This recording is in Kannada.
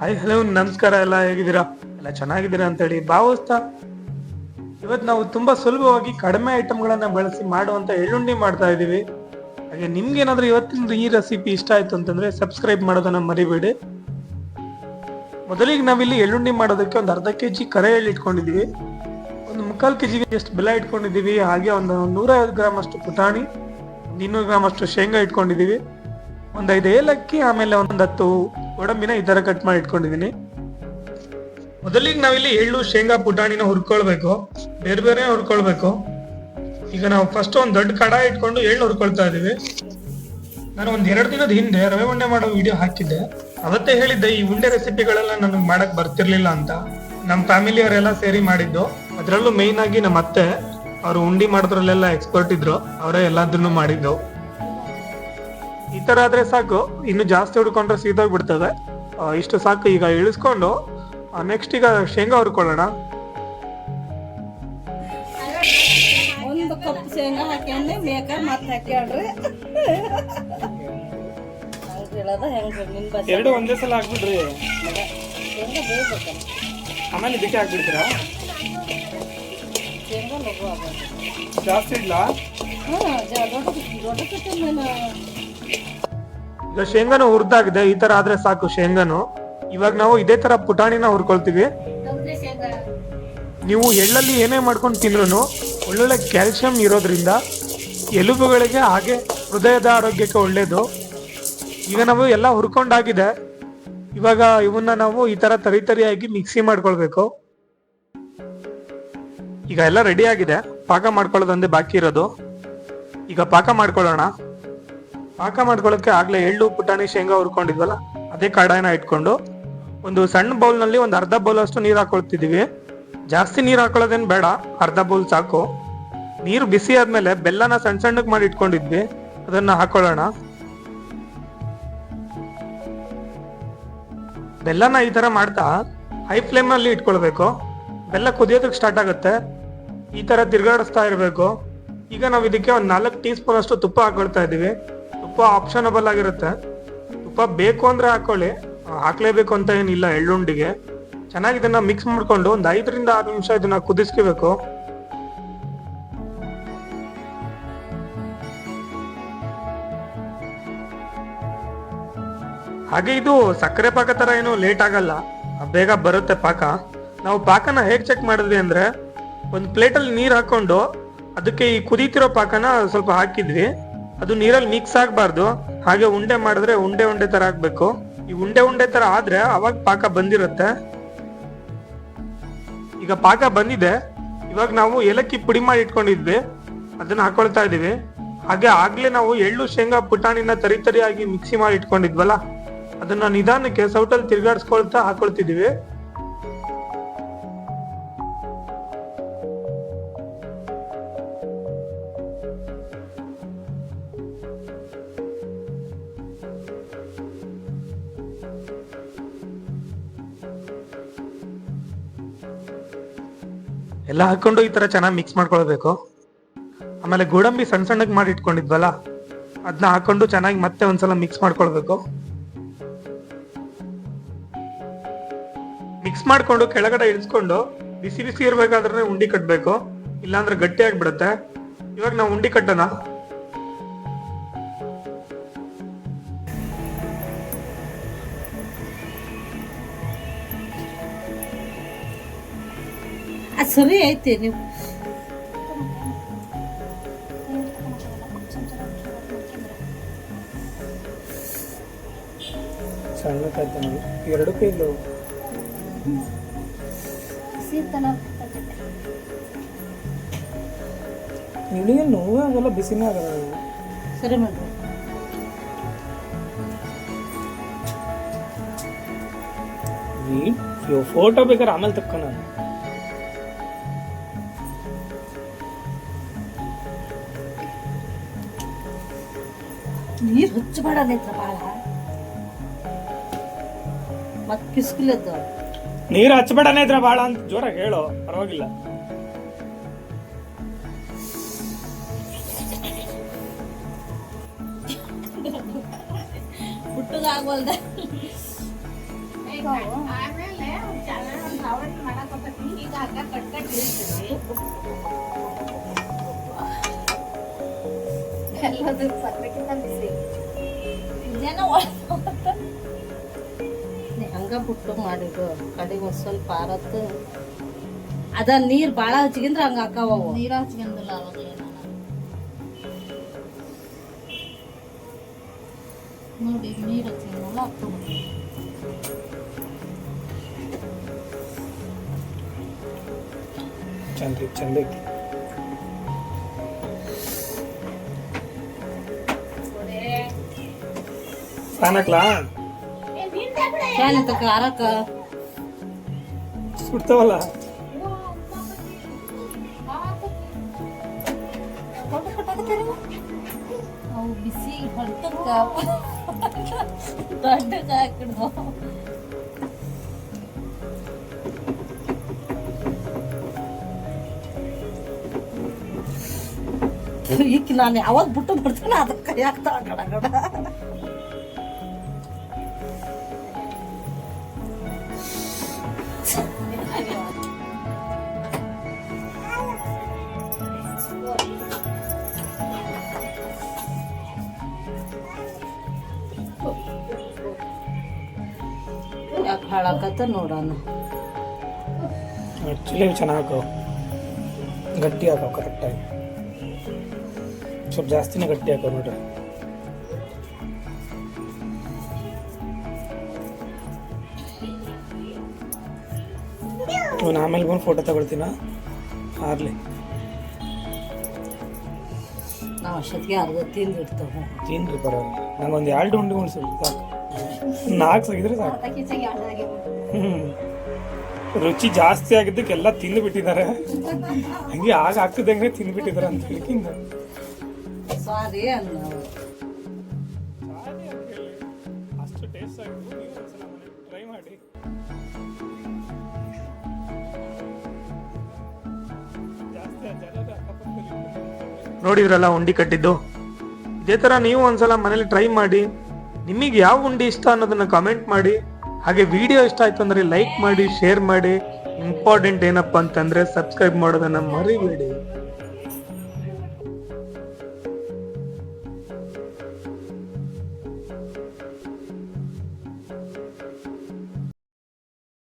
ಹಾಯ್ ಹಲೋ ನಮಸ್ಕಾರ ಎಲ್ಲ ಹೇಗಿದ್ದೀರಾ? ಎಲ್ಲ ಚೆನ್ನಾಗಿದ್ದೀರಾ ಅಂತೇಳಿ ಭಾವಿಸ್ತಾ. ಇವತ್ತು ನಾವು ತುಂಬಾ ಸುಲಭವಾಗಿ ಕಡಿಮೆ ಐಟಮ್ಗಳನ್ನ ಬಳಸಿ ಮಾಡುವಂತ ಎಳ್ಳುಂಡಿ ಮಾಡ್ತಾ ಇದ್ದೀವಿ. ಹಾಗೆ ನಿಮ್ಗೆ ಏನಾದ್ರೂ ಇವತ್ತಿನ ಈ ರೆಸಿಪಿ ಇಷ್ಟ ಆಯ್ತು ಅಂತಂದ್ರೆ ಸಬ್ಸ್ಕ್ರೈಬ್ ಮಾಡೋದನ್ನ ಮರಿಬೇಡಿ. ಮೊದಲಿಗೆ ನಾವಿಲ್ಲಿ ಎಳ್ಳುಂಡಿ ಮಾಡೋದಕ್ಕೆ ಒಂದು ಅರ್ಧ ಕೆ ಜಿ ಕರೆ ಎಳ್ಳು ಇಟ್ಕೊಂಡಿದೀವಿ ಒಂದು ಮುಕ್ಕಾಲು ಕೆ ಜಿಗೆ ಎಷ್ಟು ಬೆಲ್ಲ ಇಟ್ಕೊಂಡಿದೀವಿ ಹಾಗೆ ಒಂದು ನೂರೈವತ್ತು ಗ್ರಾಮ್ ಅಷ್ಟು ಪುಟಾಣಿ, ಇನ್ನೂರು ಗ್ರಾಮ್ ಅಷ್ಟು ಶೇಂಗಾ ಇಟ್ಕೊಂಡಿದೀವಿ ಒಂದು ಐದು ಏಲಕ್ಕಿ, ಆಮೇಲೆ ಒಂದು ಹತ್ತು ಗೋಡಂಬಿನ ಈ ತರ ಕಟ್ ಮಾಡಿ ಇಟ್ಕೊಂಡಿದೀನಿ. ಮೊದಲಿಗೆ ನಾವಿಲ್ಲಿ ಎಳ್ಳು, ಶೇಂಗಾ, ಪುಟಾಣಿನ ಹುರ್ಕೊಳ್ಬೇಕು. ಬೇರೆ ಬೇರೆ ಹುರ್ಕೊಳ್ಬೇಕು. ಈಗ ನಾವು ಫಸ್ಟ್ ಒಂದು ದೊಡ್ಡ ಕಡ ಇಟ್ಕೊಂಡು ಎಳ್ಳು ಹುರ್ಕೊಳ್ತಾ ಇದೀವಿ ನಾನು ಒಂದ್ ಎರಡು ದಿನದ ಹಿಂದೆ ರವೆ ಉಂಡೆ ಮಾಡೋ ವಿಡಿಯೋ ಹಾಕಿದ್ದೆ. ಅವತ್ತೇ ಹೇಳಿದ್ದೆ, ಈ ಉಂಡೆ ರೆಸಿಪಿಗಳೆಲ್ಲ ನನಗೆ ಮಾಡಕ್ ಬರ್ತಿರ್ಲಿಲ್ಲ ಅಂತ. ನಮ್ಮ ಫ್ಯಾಮಿಲಿ ಅವರೆಲ್ಲ ಸೇರಿ ಮಾಡಿದ್ದು. ಅದರಲ್ಲೂ ಮೇಯ್ನ್ ಆಗಿ ನಮ್ಮ ಅತ್ತೆ, ಅವರು ಉಂಡಿ ಮಾಡೋದ್ರಲ್ಲೆಲ್ಲ ಎಕ್ಸ್ಪರ್ಟ್ ಇದ್ರು. ಅವರೇ ಎಲ್ಲದನ್ನು ಮಾಡಿದ್ದು. ಈ ತರ ಆದ್ರೆ ಸಾಕು. ಇನ್ನು ಜಾಸ್ತಿ ಹುಡ್ಕೊಂಡ್ರೆ ಸೀದೋಗ್ಬಿಡ್ತದೆ. ಬಿಡ್ತದೆ ಇಷ್ಟು ಸಾಕು ಈಗ ಇಳಿಸ್ಕೊಂಡು ನೆಕ್ಸ್ಟ್ ಈಗ ಶೇಂಗಾ ಹುರ್ಕೊಳ್ಳೋಣ. ಒಂದು ಕಪ್ ಶೇಂಗಾ ಹಾಕ್ಯಾನೆ ಮೇಕ ಮತ್ತೆ ಹಾಕ್ಯಾಳ್ರಿ ಎರಡು ಒಂದೇ ಸಲ ಹಾಕ್ಬಿಡ್ರಿ. ಆಮೇಲೆ ಇದಕ್ಕೆ ಹಾಕ್ಬಿಡ್ತೀರಾ? ಜಾಸ್ತಿ ಇಡ್ಲಾ? ಹಾಂ ದೊಡ್ಡ ದೊಡ್ಡ ಈಗ ಶೇಂಗಾನು ಹುರ್ದಾಗಿದೆ ಈ ತರ ಆದ್ರೆ ಸಾಕು ಶೇಂಗಾನು. ಇವಾಗ ನಾವು ಇದೇ ತರ ಪುಟಾಣಿನ ಹುರ್ಕೊಳ್ತೀವಿ. ನೀವು ಎಳ್ಳಲ್ಲಿ ಏನೇ ಮಾಡ್ಕೊಂಡು ತಿಂದ್ರು ಒಳ್ಳೊಳ್ಳೆ ಕ್ಯಾಲ್ಸಿಯಂ ಇರೋದ್ರಿಂದ ಎಲುಬುಗಳಿಗೆ ಹಾಗೆ ಹೃದಯದ ಆರೋಗ್ಯಕ್ಕೆ ಒಳ್ಳೇದು. ಈಗ ನಾವು ಎಲ್ಲ ಹುರ್ಕೊಂಡಾಗಿದೆ. ಇವಾಗ ಇವನ್ನ ನಾವು ಈ ತರ ತರಿ ತರಿಯಾಗಿ ಮಿಕ್ಸಿ ಮಾಡ್ಕೊಳ್ಬೇಕು. ಈಗ ಎಲ್ಲ ರೆಡಿ ಆಗಿದೆ. ಪಾಕ ಮಾಡ್ಕೊಳ್ಳೋದೊಂದೇ ಬಾಕಿ ಇರೋದು. ಈಗ ಪಾಕ ಮಾಡ್ಕೊಳ್ಳೋಣ. ಪಾಕ ಮಾಡ್ಕೊಳ್ಳೋಕೆ ಆಗ್ಲೇ ಎಳ್ಳು, ಪುಟಾಣಿ, ಶೇಂಗಾ ಹುರ್ಕೊಂಡಿದ್ವಲ್ಲ, ಅದೇ ಕಡಾಯನ ಇಟ್ಕೊಂಡು ಒಂದು ಸಣ್ಣ ಬೌಲ್ನಲ್ಲಿ ಒಂದು ಅರ್ಧ ಬೌಲ್ ಅಷ್ಟು ನೀರು ಹಾಕೊಳ್ತಿದೀವಿ. ಜಾಸ್ತಿ ನೀರು ಹಾಕೊಳ್ಳೋದೇನ್ ಬೇಡ, ಅರ್ಧ ಬೌಲ್ ಸಾಕು. ನೀರು ಬಿಸಿ ಆದಮೇಲೆ ಬೆಲ್ಲನ ಸಣ್ಣ ಸಣ್ಣಕ್ಕೆ ಮಾಡಿ ಇಟ್ಕೊಂಡಿದ್ವಿ. ಅದನ್ನ ಹಾಕೊಳ್ಳೋಣ. ಬೆಲ್ಲನ ಈ ಥರ ಮಾಡ್ತಾ ಹೈ ಫ್ಲೇಮ್ ಅಲ್ಲಿ ಇಟ್ಕೊಳ್ಬೇಕು. ಬೆಲ್ಲ ಕುದಿಯೋದಕ್ಕೆ ಸ್ಟಾರ್ಟ್ ಆಗುತ್ತೆ. ಈ ತರ ತಿರ್ಗಾಡಿಸ್ತಾ ಇರಬೇಕು. ಈಗ ನಾವು ಇದಕ್ಕೆ ಒಂದು ನಾಲ್ಕು ಟೀ ಸ್ಪೂನ್ ಅಷ್ಟು ತುಪ್ಪ ಹಾಕೊಳ್ತಾ ಇದೀವಿ ತುಪ್ಪ ಆಪ್ಷನಬಲ್ ಆಗಿರುತ್ತೆ. ತುಪ್ಪ ಬೇಕು ಅಂದ್ರೆ ಹಾಕೊಳ್ಳಿ. ಹಾಕ್ಲೇಬೇಕು ಅಂತ ಏನಿಲ್ಲ ಎಳ್ಳುಂಡಿಗೆ. ಚೆನ್ನಾಗಿ ಇದನ್ನ ಮಿಕ್ಸ್ ಮಾಡ್ಕೊಂಡು ಒಂದ್ ಐದರಿಂದ ಆರು ನಿಮಿಷ ಇದನ್ನ ಕುದಿಸ್ಕೋಬೇಕು. ಹಾಗೆ ಇದು ಸಕ್ಕರೆ ಪಾಕ ತರ ಏನು ಲೇಟ್ ಆಗಲ್ಲ. ಬೇಗ ಬರುತ್ತೆ ಪಾಕ. ನಾವು ಪಾಕನ ಹೇಗ್ ಚೆಕ್ ಮಾಡಿದ್ವಿ ಅಂದ್ರೆ, ಒಂದು ಪ್ಲೇಟಲ್ಲಿ ನೀರು ಹಾಕೊಂಡು ಅದಕ್ಕೆ ಈ ಕುದೀತಿರೋ ಪಾಕನ ಸ್ವಲ್ಪ ಹಾಕಿದ್ವಿ. ಅದು ನೀರಲ್ಲಿ ಮಿಕ್ಸ್ ಆಗಬಾರ್ದು. ಹಾಗೆ ಉಂಡೆ ಮಾಡಿದ್ರೆ ಉಂಡೆ ಉಂಡೆ ತರ ಆಗ್ಬೇಕು. ಈ ಉಂಡೆ ಉಂಡೆ ತರ ಆದ್ರೆ ಅವಾಗ ಪಾಕ ಬಂದಿರುತ್ತೆ. ಈಗ ಪಾಕ ಬಂದಿದೆ. ಇವಾಗ ನಾವು ಏಲಕ್ಕಿ ಪುಡಿ ಮಾಡಿ ಇಟ್ಕೊಂಡಿದ್ವಿ. ಅದನ್ನ ಹಾಕೊಳ್ತಾ ಇದೀವಿ ಹಾಗೆ ಆಗ್ಲೇ ನಾವು ಎಳ್ಳು, ಶೇಂಗಾ, ಪುಟಾಣಿನ ತರಿ ತರಿಯಾಗಿ ಮಿಕ್ಸಿ ಮಾಡಿ ಇಟ್ಕೊಂಡಿದ್ವಲ್ಲ, ಅದನ್ನ ನಿಧಾನಕ್ಕೆ ಸೌಟಲ್ಲಿ ತಿರ್ಗಾಡ್ಸ್ಕೊಳ್ತಾ ಹಾಕೊಳ್ತಿದೀವಿ ಎಲ್ಲ ಹಾಕೊಂಡು ಈ ತರ ಚೆನ್ನಾಗಿ ಮಿಕ್ಸ್ ಮಾಡ್ಕೊಳ್ಬೇಕು. ಆಮೇಲೆ ಗೋಡಂಬಿ ಸಣ್ಣ ಸಣ್ಣಗೆ ಮಾಡಿ ಇಟ್ಕೊಂಡಿದ್ವಲ್ಲ ಅದನ್ನ ಹಾಕೊಂಡು ಚೆನ್ನಾಗಿ ಮತ್ತೆ ಒಂದ್ಸಲ ಮಿಕ್ಸ್ ಮಾಡ್ಕೊಳ್ಬೇಕು. ಮಿಕ್ಸ್ ಮಾಡ್ಕೊಂಡು ಕೆಳಗಡೆ ಇಳಿಸ್ಕೊಂಡು ಬಿಸಿ ಬಿಸಿ ಇರ್ಬೇಕಾದ್ರೆ ಉಂಡಿ ಕಟ್ಬೇಕು, ಇಲ್ಲಾಂದ್ರೆ ಗಟ್ಟಿ ಆಗ್ಬಿಡುತ್ತೆ. ಇವಾಗ ನಾವು ಉಂಡಿ ಕಟ್ಟೋಣ. ಅದು ಸರಿ ಐತೆ ನೀವು. ಸಣ್ಣ ಎರಡು ಕೈಲು. ನಿನಗೆ ನೋವೇ ಆಗಲ್ಲ ಬಿಸಿನೇ ಆಗಲ್ಲ ಸರಿ ಮೇಡಮ್ ಮಾಡ್ರಿ ಫೋಟೋ ಬೇಕಾದ್ರೆ ಆಮೇಲೆ ತಕ್ಕೋಣ ನೀರು ಹಚ್ಚಬಾರ್ದೈತ್ರ ಭಾಳ ಮತ್ತೆ ಕಿಸ್ಕಿಲದ್ದು ನೀರು ಹಚ್ಬೇಡನೇ ಇದ್ರ ಬಾಳ ಅಂತ ಜೋರಾಗಿ ಹೇಳು ಪರವಾಗಿಲ್ಲ. ಹುಟ್ಟದಾಗವಲ್ದ ಆಮೇಲೆ ಚೆನ್ನಾಗಿ ಅವತ್ತು ಮಾಡಕ್ ಹೋಗ್ಬೇಕು ಈಗ ಹಗ್ಗ ಕಟ್ ಎಲ್ಲದು ಸಕ್ಕರೆಗಿಂತ ಬಿಸಿ ಜನ ಹಂಗ ಬಿಟ್ಟು ಮಾಡಿದ್ರು ಕಡೆಗೆ ಒಂದ್ ಸ್ವಲ್ಪ ಆರತ್ತು ಅದ ನೀರು ಬಾಳ ಹಚ್ಚಿಗಿಂದ್ರ ಹಂಗ ಹಾಕಾವ ನೀರು ಹಚ್ಕೊಂದಿಲ್ಲ ಅವಾಗ ನೋಡಿ ನೀರ್ ಹಾಕ್ಕೊಂಡು. ಚಂದ ಚಂದ ಫ್ಯಾನ್ ಹಾಕ್ಲಾ ಸುಡ್ತಾವಲ್ಲ? ಅವು ಬಿಸಿ ಹೊಟ್ಟಕ್ಕ. ದೊಡ್ಡಕ್ಕೆ ಹಾಕಿಡ್ದು ಈಗ ನಾನು ಯಾವಾಗ ಬಿಟ್ಟು ಬಿಡ್ತೀನಿ ಅದಕ್ಕೆ ಯಾಕೆ ತಗೊಂಡ ಹಾಳಾಕತ್ತ ನೋಡೋಣ. ಆ್ಯಕ್ಚುಲಿ ಚೆನ್ನಾಗಿ. ಗಟ್ಟಿ ಹಾಕವು ಕರೆಕ್ಟಾಗಿ ಸ್ವಲ್ಪ ಜಾಸ್ತಿನೇ ಗಟ್ಟಿ ಹಾಕವು ನೋಡ್ರಿ. ನಾನು ಆಮೇಲೆ ಬಂದು ಫೋಟೋ ತಗೊಳ್ತೀನ? ಆರ್ಲಿ ನಾವು ಅಷ್ಟೊತ್ತಿಗೆ ಅರ್ಧ ತಿಂದು ಇಡ್ತೇವೆ ತಿನ್ರಿ ಪರವಾಗಿಲ್ಲ. ನಂಗೊಂದು ಎರಡು ಉಂಡೆ ಉಣ್ಸಿ ಸಾಕು. ನಾಲ್ಕು ಸಾಗಿದ್ರೆ ಸಾಕು. ಹ್ಮ್. ರುಚಿ ಜಾಸ್ತಿ ಆಗಿದ್ದಕ್ಕೆಲ್ಲ ತಿಂದು ಬಿಟ್ಟಿದ್ದಾರೆ ಹಂಗೆ ಆಗ ಆಗ್ತಿದ್ದಂಗೆ ತಿಂದ್ಬಿಟ್ಟಿದ್ದಾರೆ ಅಂತ ಹೇಳಿ ಅಷ್ಟು ಟೇಸ್ಟ್ ಆಗಿದ್ದು ನೀವು ಒಂದ್ಸಲ ಟ್ರೈ ಮಾಡಿ. ನೋಡಿದ್ರಲ್ಲ ಉಂಡಿ ಕಟ್ಟಿದ್ದು. ಇದೇ ತರ ನೀವು ಒಂದ್ಸಲ ಮನೇಲಿ ಟ್ರೈ ಮಾಡಿ. ನಿಮಗೆ ಯಾವ ಉಂಡಿ ಇಷ್ಟ ಅನ್ನೋದನ್ನ ಕಮೆಂಟ್ ಮಾಡಿ, ಹಾಗೆ ವಿಡಿಯೋ ಇಷ್ಟ ಆಯ್ತು ಅಂದ್ರೆ ಲೈಕ್ ಮಾಡಿ ಶೇರ್ ಮಾಡಿ. ಇಂಪಾರ್ಟೆಂಟ್ ಏನಪ್ಪಾ ಅಂತಂದ್ರೆ ಸಬ್ಸ್ಕ್ರೈಬ್ ಮಾಡೋದನ್ನ ಮರಿಬೇಡಿ.